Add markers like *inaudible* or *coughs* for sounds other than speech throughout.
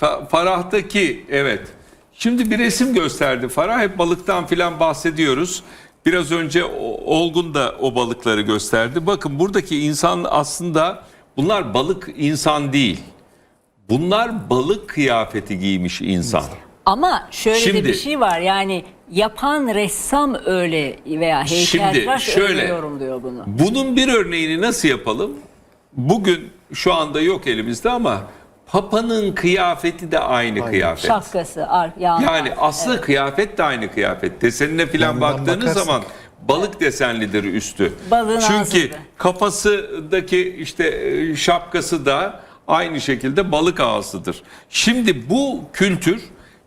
Fa- Farah'taki evet. Şimdi bir resim gösterdi Farah. Hep balıktan filan bahsediyoruz. Biraz önce Olgun da o balıkları gösterdi. Bakın buradaki insan aslında bunlar balık insan değil. Bunlar balık kıyafeti giymiş insan. Ama şöyle de Şimdi- bir şey var yani yapan ressam öyle veya heykeltıraş şöyle- öyle yorumluyor bunu. Bunun bir örneğini nasıl yapalım? Bugün şu anda yok elimizde ama Papa'nın kıyafeti de aynı kıyafet. Şapkası, ar, yağmur. Yani aslı kıyafet de aynı kıyafet. Desenine falan Yandan baktığınız bakarsak. zaman balık desenlidir üstü. Balığın Çünkü ağzıydı. kafasındaki işte e, şapkası da aynı şekilde balık ağzıdır. Şimdi bu kültür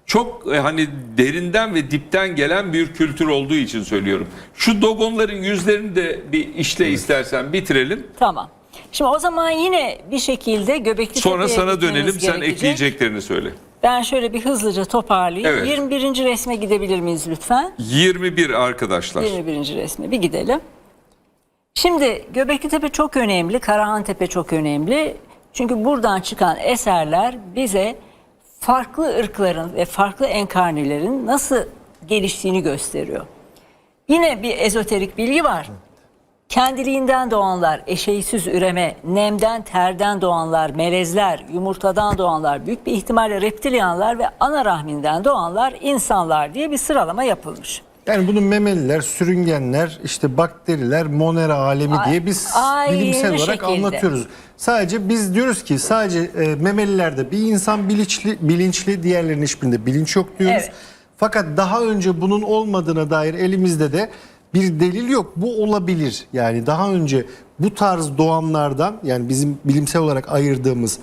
çok e, hani derinden ve dipten gelen bir kültür olduğu için söylüyorum. Şu dogonların yüzlerini de bir işle istersen bitirelim. Tamam. Şimdi o zaman yine bir şekilde Göbekli Sonra Tepe'ye sana gitmemiz dönelim sen gerekecek. ekleyeceklerini söyle. Ben şöyle bir hızlıca toparlayayım. Evet. 21. resme gidebilir miyiz lütfen? 21 arkadaşlar. 21. resme bir gidelim. Şimdi Göbekli Tepe çok önemli, Karahan Tepe çok önemli. Çünkü buradan çıkan eserler bize farklı ırkların ve farklı enkarnelerin nasıl geliştiğini gösteriyor. Yine bir ezoterik bilgi var. Kendiliğinden doğanlar eşeğsiz üreme, nemden terden doğanlar melezler, yumurtadan doğanlar büyük bir ihtimalle reptilyanlar ve ana rahminden doğanlar insanlar diye bir sıralama yapılmış. Yani bunun memeliler, sürüngenler, işte bakteriler, monera alemi diye biz Aynı bilimsel olarak şekilde. anlatıyoruz. Sadece biz diyoruz ki sadece e, memelilerde bir insan bilinçli, bilinçli diğerlerinin hiçbirinde bilinç yok diyoruz. Evet. Fakat daha önce bunun olmadığına dair elimizde de bir delil yok. Bu olabilir. Yani daha önce bu tarz doğanlardan yani bizim bilimsel olarak ayırdığımız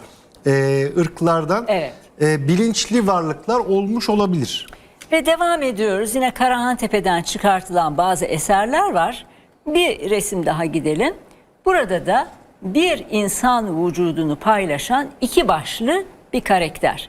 e, ırklardan Evet. e, bilinçli varlıklar olmuş olabilir. Ve devam ediyoruz. Yine Karahan Tepe'den çıkartılan bazı eserler var. Bir resim daha gidelim. Burada da bir insan vücudunu paylaşan iki başlı bir karakter.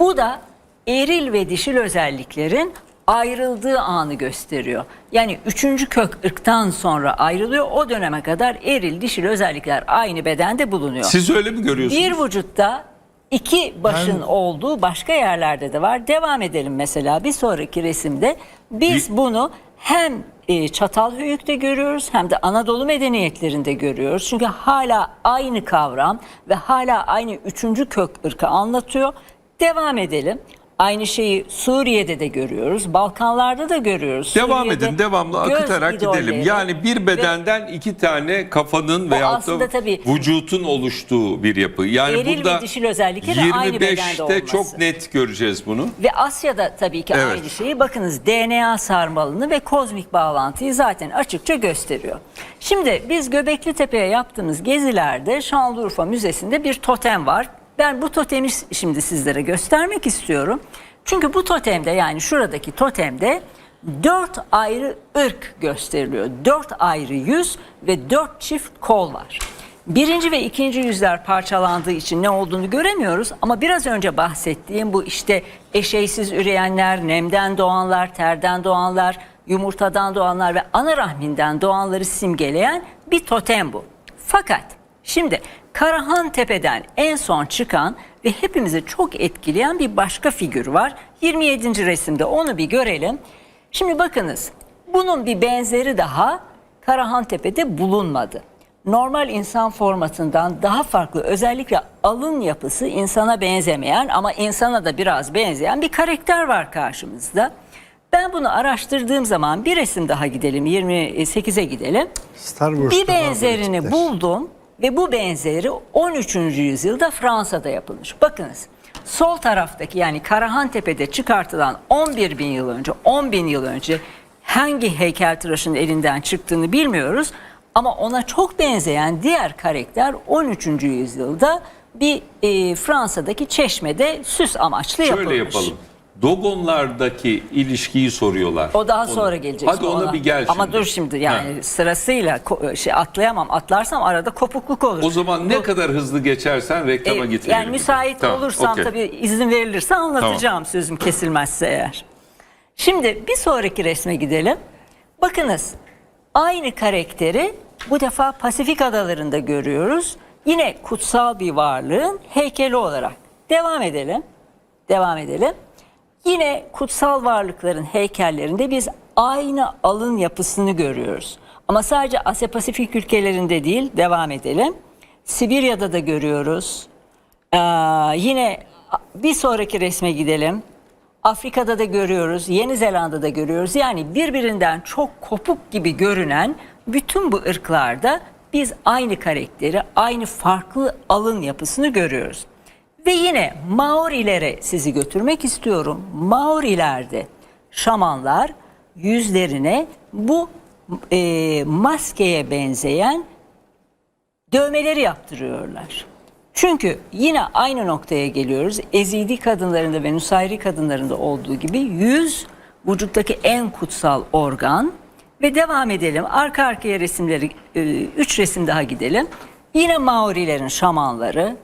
Bu da eril ve dişil özelliklerin ayrıldığı anı gösteriyor. Yani üçüncü kök ırktan sonra ayrılıyor. O döneme kadar eril dişil özellikler aynı bedende bulunuyor. Siz öyle mi görüyorsunuz? Bir vücutta iki başın Ben- olduğu başka yerlerde de var. Devam edelim mesela bir sonraki resimde. Biz Bir- bunu hem e, Çatalhöyük'te görüyoruz hem de Anadolu medeniyetlerinde görüyoruz. Çünkü hala aynı kavram ve hala aynı üçüncü kök ırkı anlatıyor. Devam edelim. Aynı şeyi Suriye'de de görüyoruz. Balkanlarda da görüyoruz. Devam Suriye'de edin devamlı akıtarak gidelim. Yani bir ve bedenden iki tane kafanın aslında da tabii- vücutun oluştuğu bir yapı. Yani Eril ve burada dişil özelliklerin aynı bedende 25'te olması. çok net göreceğiz bunu. Ve Asya'da tabii ki Evet. aynı şeyi. Bakınız DNA sarmalını ve kozmik bağlantıyı zaten açıkça gösteriyor. Şimdi biz Göbekli Tepe'ye yaptığımız gezilerde Şanlıurfa Müzesi'nde bir totem var. Ben bu totemi şimdi sizlere göstermek istiyorum. Çünkü bu totemde yani şuradaki totemde dört ayrı ırk gösteriliyor. Dört ayrı yüz ve dört çift kol var. Birinci ve ikinci yüzler parçalandığı için ne olduğunu göremiyoruz ama biraz önce bahsettiğim bu işte eşeysiz üreyenler, nemden doğanlar, terden doğanlar, yumurtadan doğanlar ve ana rahminden doğanları simgeleyen bir totem bu. Fakat şimdi Karahan Tepe'den en son çıkan ve hepimizi çok etkileyen bir başka figür var. 27. resimde onu bir görelim. Şimdi bakınız bunun bir benzeri daha Karahan Tepe'de bulunmadı normal insan formatından daha farklı özellikle alın yapısı insana benzemeyen ama insana da biraz benzeyen bir karakter var karşımızda. Ben bunu araştırdığım zaman bir resim daha gidelim 28'e gidelim. Star Wars'ta Bir benzerini buldum ve bu benzeri 13. yüzyılda Fransa'da yapılmış. Bakınız sol taraftaki yani Karahan Tepe'de çıkartılan 11 bin yıl önce 10 bin yıl önce hangi heykeltıraşın elinden çıktığını bilmiyoruz. Ama ona çok benzeyen diğer karakter 13. yüzyılda bir e, Fransa'daki çeşmede süs amaçlı yapılmış. Şöyle yapalım. Dogonlardaki ilişkiyi soruyorlar. O daha Onu. sonra gelecek. Hadi ona, bir gel şimdi. Ama dur şimdi yani sırasıyla ko- şey atlayamam. Atlarsam arada kopukluk olur. O zaman ne kadar hızlı geçersen reklama e, getirelim. Yani müsait Tamam, olursam okey. tabii izin verilirse anlatacağım sözüm kesilmezse eğer. Şimdi bir sonraki resme gidelim. Bakınız aynı karakteri bu defa Pasifik adalarında görüyoruz. Yine kutsal bir varlığın heykeli olarak. Devam edelim. Devam edelim. Yine kutsal varlıkların heykellerinde biz aynı alın yapısını görüyoruz. Ama sadece Asya Pasifik ülkelerinde değil, devam edelim. Sibirya'da da görüyoruz. Ee, yine bir sonraki resme gidelim. Afrika'da da görüyoruz, Yeni Zelanda'da görüyoruz. Yani birbirinden çok kopuk gibi görünen bütün bu ırklarda biz aynı karakteri, aynı farklı alın yapısını görüyoruz. Ve yine Maorilere sizi götürmek istiyorum. Maorilerde şamanlar yüzlerine bu e, maskeye benzeyen dövmeleri yaptırıyorlar. Çünkü yine aynı noktaya geliyoruz. Ezidi kadınlarında ve Nusayri kadınlarında olduğu gibi yüz vücuttaki en kutsal organ ve devam edelim. Arka arkaya resimleri, e, üç resim daha gidelim. Yine Maorilerin şamanları,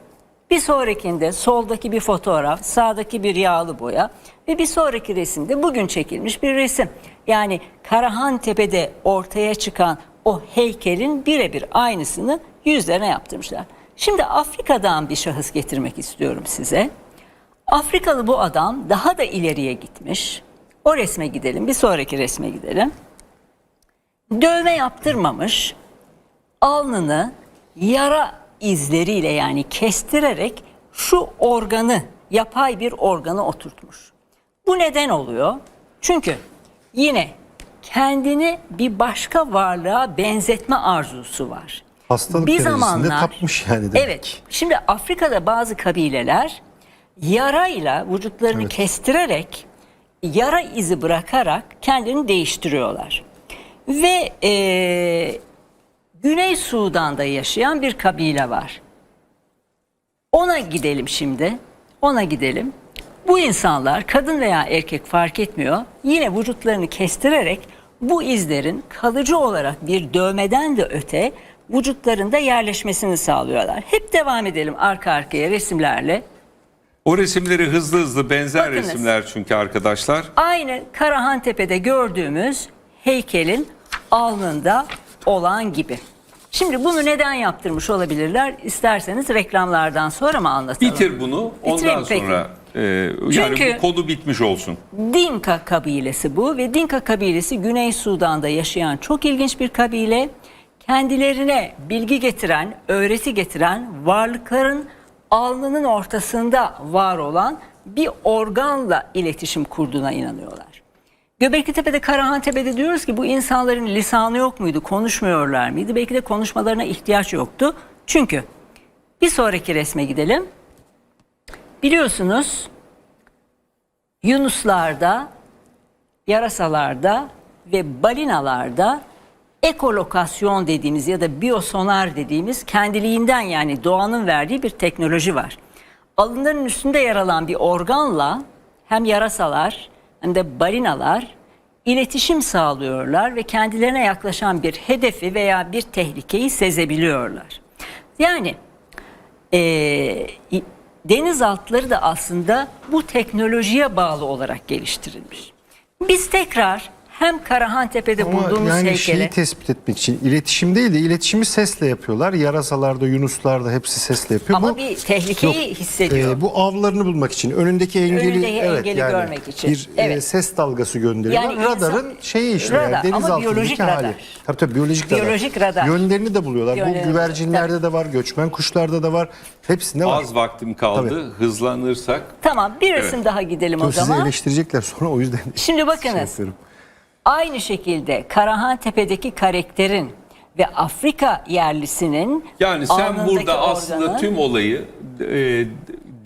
bir sonrakinde soldaki bir fotoğraf, sağdaki bir yağlı boya ve bir sonraki resimde bugün çekilmiş bir resim. Yani Karahan Tepe'de ortaya çıkan o heykelin birebir aynısını yüzlerine yaptırmışlar. Şimdi Afrika'dan bir şahıs getirmek istiyorum size. Afrikalı bu adam daha da ileriye gitmiş. O resme gidelim, bir sonraki resme gidelim. Dövme yaptırmamış, alnını yara izleriyle yani kestirerek şu organı, yapay bir organı oturtmuş. Bu neden oluyor? Çünkü yine kendini bir başka varlığa benzetme arzusu var. Hastalık derecesinde tapmış yani demek Evet. Şimdi Afrika'da bazı kabileler yarayla vücutlarını kestirerek yara izi bırakarak kendini değiştiriyorlar. Ve eee, Güney Sudan'da yaşayan bir kabile var. Ona gidelim şimdi. Ona gidelim. Bu insanlar kadın veya erkek fark etmiyor. Yine vücutlarını kestirerek bu izlerin kalıcı olarak bir dövmeden de öte vücutlarında yerleşmesini sağlıyorlar. Hep devam edelim arka arkaya resimlerle. O resimleri hızlı hızlı benzer Bakınız. resimler çünkü arkadaşlar. Aynı Karahan Tepe'de gördüğümüz heykelin alnında olan gibi. Şimdi bunu neden yaptırmış olabilirler? İsterseniz reklamlardan sonra mı anlatalım? Bitir bunu ondan Bitireyim peki. sonra e, yani Çünkü- bu konu bitmiş olsun. Dinka kabilesi bu ve Dinka kabilesi Güney Sudan'da yaşayan çok ilginç bir kabile. Kendilerine bilgi getiren, öğreti getiren varlıkların alnının ortasında var olan bir organla iletişim kurduğuna inanıyorlar. Göbekli Tepe'de, Karahan Tepe'de diyoruz ki bu insanların lisanı yok muydu, konuşmuyorlar mıydı? Belki de konuşmalarına ihtiyaç yoktu. Çünkü bir sonraki resme gidelim. Biliyorsunuz Yunuslarda, yarasalarda ve balinalarda ekolokasyon dediğimiz ya da biyosonar dediğimiz kendiliğinden yani doğanın verdiği bir teknoloji var. Alınların üstünde yer alan bir organla hem yarasalar hem de balinalar iletişim sağlıyorlar ve kendilerine yaklaşan bir hedefi veya bir tehlikeyi sezebiliyorlar. Yani e, denizaltıları da aslında bu teknolojiye bağlı olarak geliştirilmiş. Biz tekrar hem Karahantepe'de Ama bulduğumuz yani heykele şeyi tespit etmek için iletişim değil de iletişimi sesle yapıyorlar. Yarasalarda, yunuslarda hepsi sesle yapıyor. ama Bu- bir tehlikeyi Yok, hissediyor. e, bu avlarını bulmak için, önündeki engeli, Önündeki evet, engeli yani görmek için. Bir e, Evet. ses dalgası gönderiyorlar. Yani insan- Radarın şeyi işte Radar, yani, ama denizaltındaki biyolojik hali. radar. Tabii tabii biyolojik, radar. Biyolojik radar. Yönlerini de buluyorlar. Yönlerini bu güvercinlerde de var, göçmen kuşlarda da var. Hepsinde var. Az vaktim kaldı. Hızlanırsak Tamam bir resim daha gidelim o Tabii sizi zaman. eleştirecekler sonra o yüzden. Şimdi *laughs* şey bakınız yapıyorum. Aynı şekilde Karahantepe'deki karakterin ve Afrika yerlisinin yani sen burada aslında organı- tüm olayı e,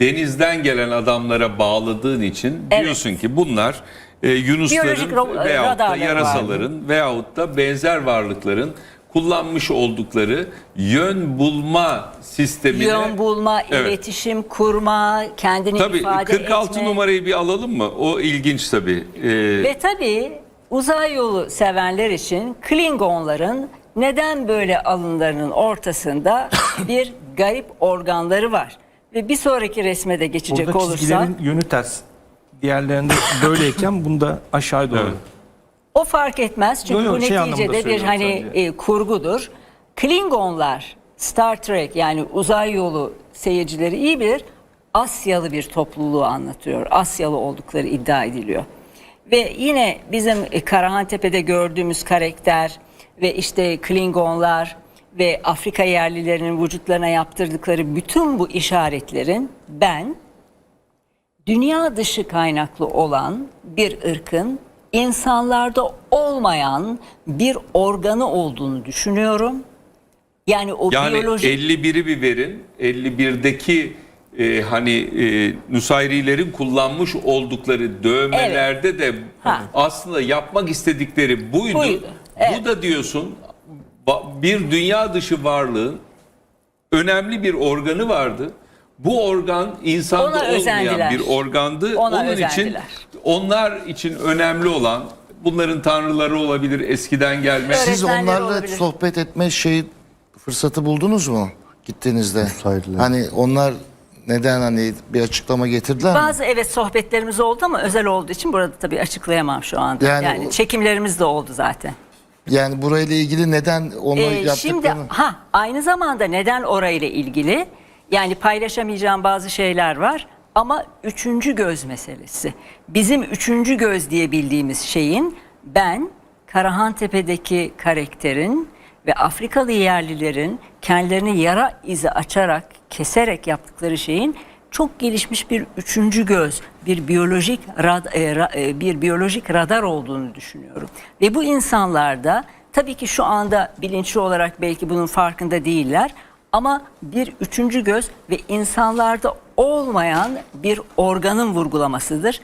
denizden gelen adamlara bağladığın için Evet. diyorsun ki bunlar e, yunusların veyahut da yarasaların veyahut da benzer varlıkların kullanmış oldukları yön bulma sistemine yön bulma, Evet. iletişim kurma, kendini Tabii ifade 46 etme. numarayı bir alalım mı? O ilginç tabii. Ee, Ve tabii uzay yolu sevenler için Klingonların neden böyle alınlarının ortasında *coughs* bir garip organları var. Ve bir sonraki resme de geçecek Burada olursak çizgilerin yönü ters. Diğerlerinde böyleyken bunda aşağı doğru. Evet. o fark etmez. Çünkü Yo, yo, bu şey anlamında neticede bir söylüyorum hani sadece. e, kurgudur. Klingonlar Star Trek yani uzay yolu seyircileri iyi bilir. Asyalı bir topluluğu anlatıyor. Asyalı oldukları iddia ediliyor. Ve yine bizim e, Karahantepe'de gördüğümüz karakter ve işte Klingonlar ve Afrika yerlilerinin vücutlarına yaptırdıkları bütün bu işaretlerin ben dünya dışı kaynaklı olan bir ırkın insanlarda olmayan bir organı olduğunu düşünüyorum. Yani o Yani biyolojik 51'i bir verin. 51'deki e, hani e, Nusayrilerin kullanmış oldukları dövmelerde de Ha. aslında yapmak istedikleri buydu. Buydu, evet. Bu da diyorsun bir dünya dışı varlığın önemli bir organı vardı. Bu organ insanda Ona olmayan özendiler. bir organdı. Ona Onun için özendiler. onlar için önemli olan bunların tanrıları olabilir eskiden gelme. Siz onlarla olabilir. sohbet etme şey fırsatı buldunuz mu gittiğinizde? Hani onlar neden hani bir açıklama getirdiler mi? Bazı evet sohbetlerimiz oldu ama özel olduğu için burada tabii açıklayamam şu anda. Yani, Yani çekimlerimiz de oldu zaten. Yani burayla ilgili neden onu Ee, yaptıklarını... şimdi ha aynı zamanda neden orayla ilgili yani paylaşamayacağım bazı şeyler var ama üçüncü göz meselesi. Bizim üçüncü göz diye bildiğimiz şeyin ben Karahantepe'deki karakterin ve Afrikalı yerlilerin kendilerini yara izi açarak keserek yaptıkları şeyin çok gelişmiş bir üçüncü göz, bir biyolojik rad, e, e, bir biyolojik radar olduğunu düşünüyorum. Ve bu insanlarda tabii ki şu anda bilinçli olarak belki bunun farkında değiller ama bir üçüncü göz ve insanlarda olmayan bir organın vurgulamasıdır.